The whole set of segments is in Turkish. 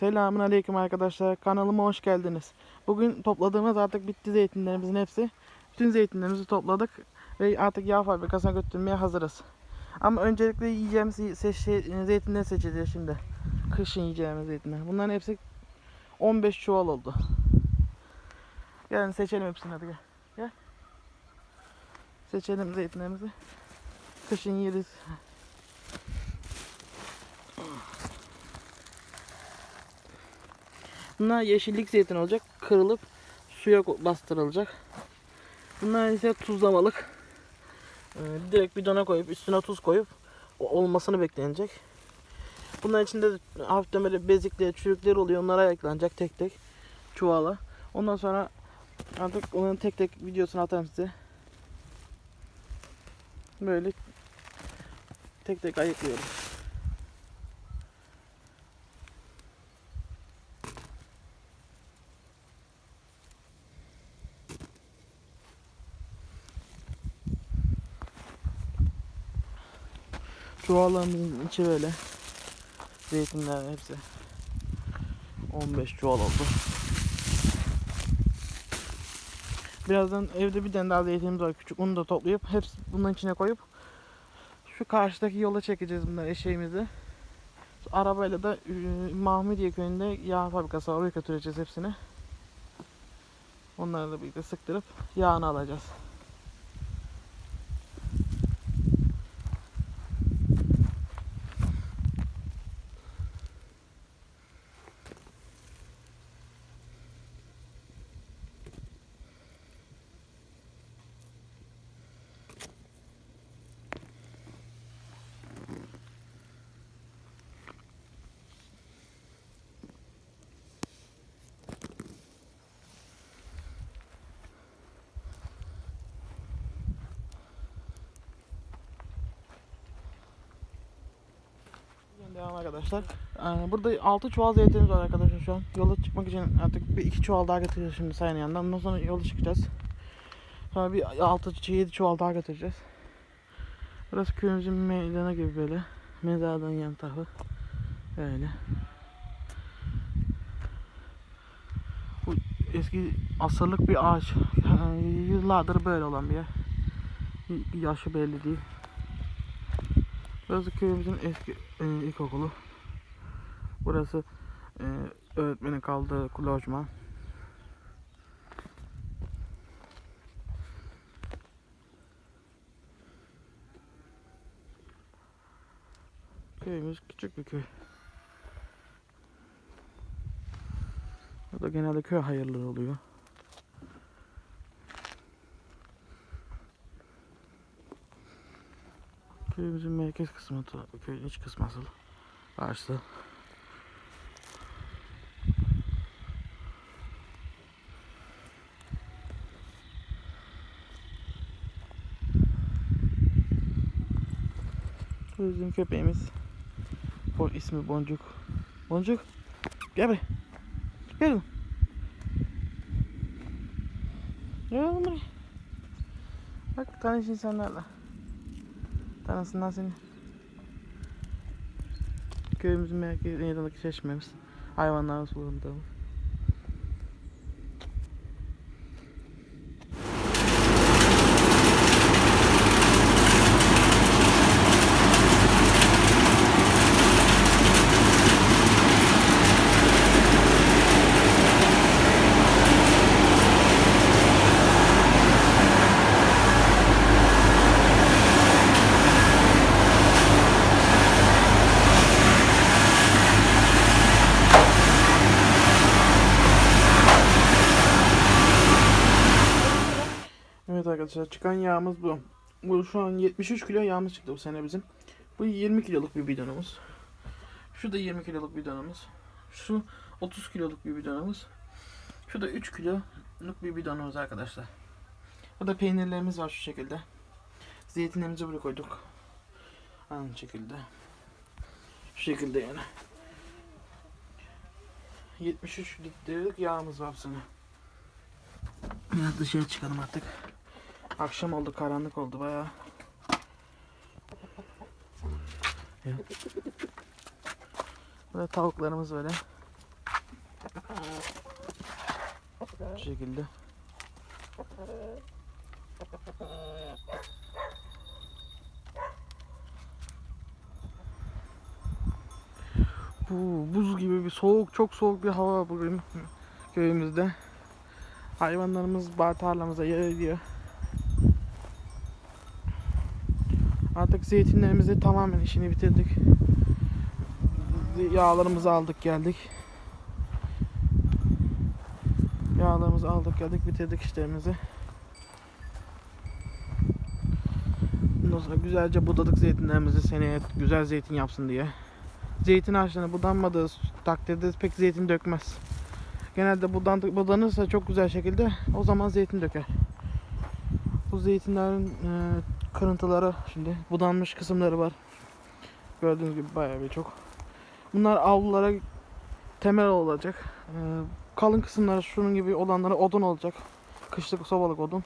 Selamun Aleyküm arkadaşlar. Kanalıma hoş geldiniz. Bugün topladığımız artık bitti zeytinlerimizin hepsi. Bütün zeytinlerimizi topladık ve artık yağ fabrikasına götürmeye hazırız. Ama öncelikle yiyeceğimiz se- şey, zeytinleri seçeceğiz şimdi. Kışın yiyeceğimiz zeytinler. Bunların hepsi 15 çuval oldu. Gelin seçelim hepsini hadi gel. Gel. Seçelim zeytinlerimizi. Kışın yeriz. Bunlar yeşillik zeytin olacak. Kırılıp suya bastırılacak. Bunlar ise tuzlamalık. Ee, direkt bidona koyup üstüne tuz koyup olmasını beklenecek. Bunların içinde de hafiften böyle bezikleri, çürükleri oluyor. Onlara ayıklanacak tek tek çuvala. Ondan sonra artık onun tek tek videosunu atarım size. Böyle tek tek ayıklıyoruz. Çuvallarımızın içi böyle. Zeytinler hepsi. 15 çuval oldu. Birazdan evde bir tane daha zeytinimiz var küçük. Onu da toplayıp hepsi bunun içine koyup şu karşıdaki yola çekeceğiz bunları eşeğimizi. Arabayla da e, Mahmudiye köyünde yağ fabrikası var. Oraya götüreceğiz hepsini. Onları da birlikte sıktırıp yağını alacağız. Devam arkadaşlar. Ee, Burada 6 çuval zeytinimiz var arkadaşlar şu an. Yola çıkmak için artık bir 2 çuval daha getireceğiz şimdi sayın yandan. Ondan sonra yola çıkacağız. Sonra bir 6 7 çuval daha getireceğiz. Burası köyümüzün meydanı gibi böyle. Mezardan yan tarafı. Böyle. Bu eski asırlık bir ağaç. Yani yıllardır böyle olan bir yer. Yaşı belli değil. Burası köyümüzün eski e, ilkokulu. Burası e, öğretmenin kaldığı lojman. Köyümüz küçük bir köy. Burada genelde köy hayırları oluyor. Köyümüzün merkez kısmı, köyün iç kısmı asıl. Ağaçlı. Bizim köpeğimiz. O ismi Boncuk. Boncuk. Gel buraya. Gel oğlum. Gel oğlum buraya. Bak tanış insanlarla. Tanısınlar seni. Köyümüzün merkezi meydanındaki çeşmemiz. Hayvanların sulandığımız. Evet arkadaşlar çıkan yağımız bu. Bu şu an 73 kilo yağımız çıktı bu sene bizim. Bu 20 kiloluk bir bidonumuz. Şu da 20 kiloluk bidonumuz. Şu 30 kiloluk bir bidonumuz. Şu da 3 kiloluk bir bidonumuz arkadaşlar. Burada peynirlerimiz var şu şekilde. Zeytinlerimizi buraya koyduk. Aynı şekilde. Şu şekilde yani. 73 litrelik yağımız var bu sene. Biraz dışarı çıkalım artık. Akşam oldu, karanlık oldu bayağı. Evet. Burada tavuklarımız böyle. Bu şekilde. Bu buz gibi bir soğuk, çok soğuk bir hava bugün köyümüzde. Hayvanlarımız bar tarlamıza yayılıyor. Artık zeytinlerimizi tamamen işini bitirdik. Yağlarımızı aldık geldik. Yağlarımızı aldık geldik bitirdik işlerimizi. Ondan sonra güzelce budadık zeytinlerimizi seneye güzel zeytin yapsın diye. Zeytin ağaçlarına budanmadığı takdirde pek zeytin dökmez. Genelde budandı, budanırsa çok güzel şekilde o zaman zeytin döker. Bu zeytinlerin e, kırıntıları şimdi budanmış kısımları var. Gördüğünüz gibi bayağı bir çok. Bunlar avlulara temel olacak. E, kalın kısımları şunun gibi olanları odun olacak. Kışlık sobalık odun.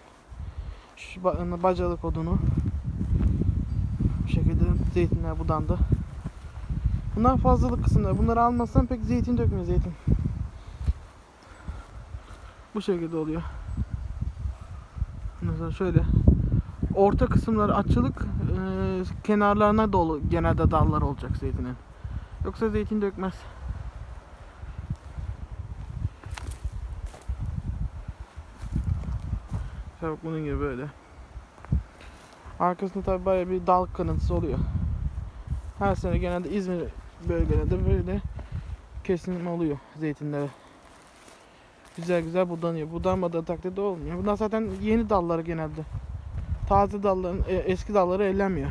Şu ba- bacalık odunu. Bu şekilde zeytinler budandı. Bunlar fazlalık kısımları. Bunları almazsan pek zeytin dökmüyor zeytin. Bu şekilde oluyor. Mesela şöyle. Orta kısımları açılık, e, kenarlarına dolu genelde dallar olacak zeytinin. Yoksa zeytin dökmez. Bak bunun gibi böyle. Arkasında tabi bayağı bir dal kırıntısı oluyor. Her sene genelde İzmir bölgelerinde böyle kesim oluyor zeytinlere. Güzel güzel budanıyor. Budanmadığı takdirde olmuyor. Bunlar zaten yeni dalları genelde. Taze dalların, e, eski dalları ellenmiyor.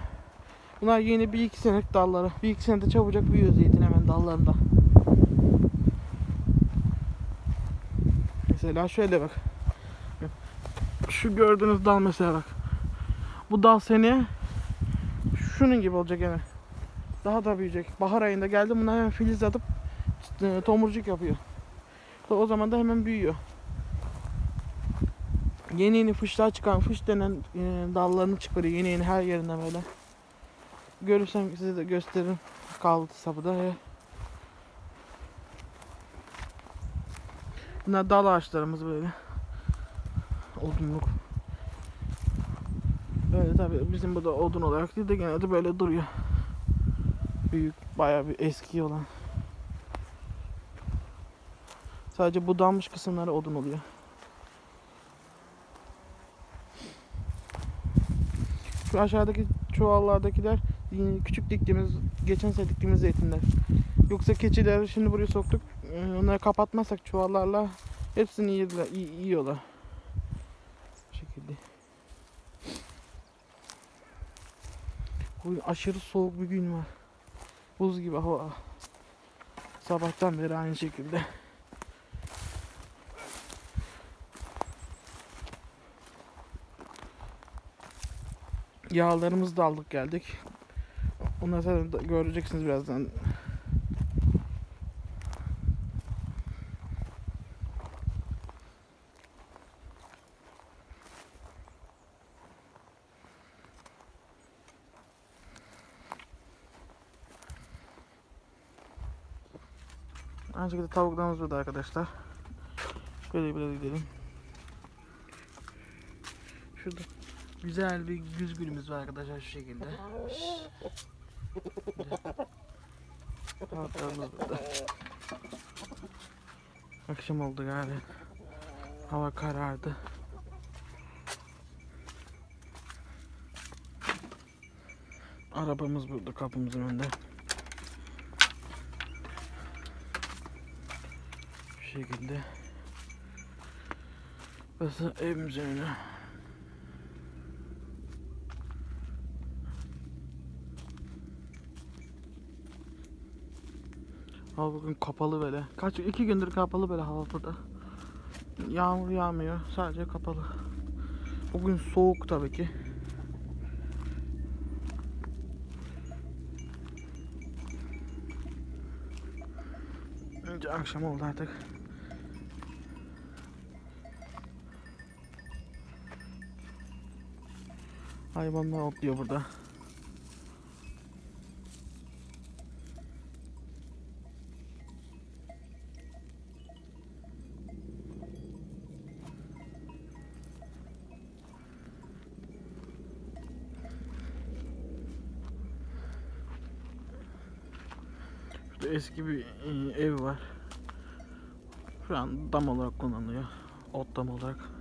Bunlar yeni bir iki senelik dalları. Bir iki senede çabucak büyüyor zeytin hemen dallarında. Mesela şöyle bak. Şu gördüğünüz dal mesela bak. Bu dal seneye şunun gibi olacak yani. Daha da büyüyecek. Bahar ayında geldi bunlar hemen filiz atıp e, tomurcuk yapıyor. O zaman da hemen büyüyor. Yeni yeni fışlar çıkan fış denen e, dallarını çıkarıyor yeni yeni her yerinden böyle. Görürsem size de gösteririm. Kaldı sapıda. Bunlar dal ağaçlarımız böyle. Odunluk. Böyle tabi bizim burada odun olarak değil de genelde böyle duruyor. Büyük bayağı bir eski olan. Sadece budanmış kısımları odun oluyor. Şu aşağıdaki çuvallardakiler küçük diktiğimiz, geçen sene diktiğimiz zeytinler. Yoksa keçileri şimdi buraya soktuk. Ee, Onları kapatmazsak çuvallarla hepsini yediler, yi- yiyorlar. Bu şekilde. Bugün aşırı soğuk bir gün var. Buz gibi hava. Sabahtan beri aynı şekilde. Yağlarımızı da aldık geldik. Onları zaten göreceksiniz birazdan. Aynı şekilde tavuklarımız burada arkadaşlar. Şöyle biraz gidelim. Şurada güzel bir güzgülümüz var arkadaşlar şu şekilde. Tavuklarımız burada. Akşam oldu galiba. Hava karardı. Arabamız burada kapımızın önünde. Bu şekilde. Burası evimizin önü. Hava bugün kapalı böyle. Kaç iki gündür kapalı böyle hava burada. Yağmur yağmıyor. Sadece kapalı. Bugün soğuk tabii ki. Önce akşam oldu artık. Hayvanlar otluyor burada. Şu eski bir e, ev var. Şu an dam olarak kullanılıyor. Ot dam olarak.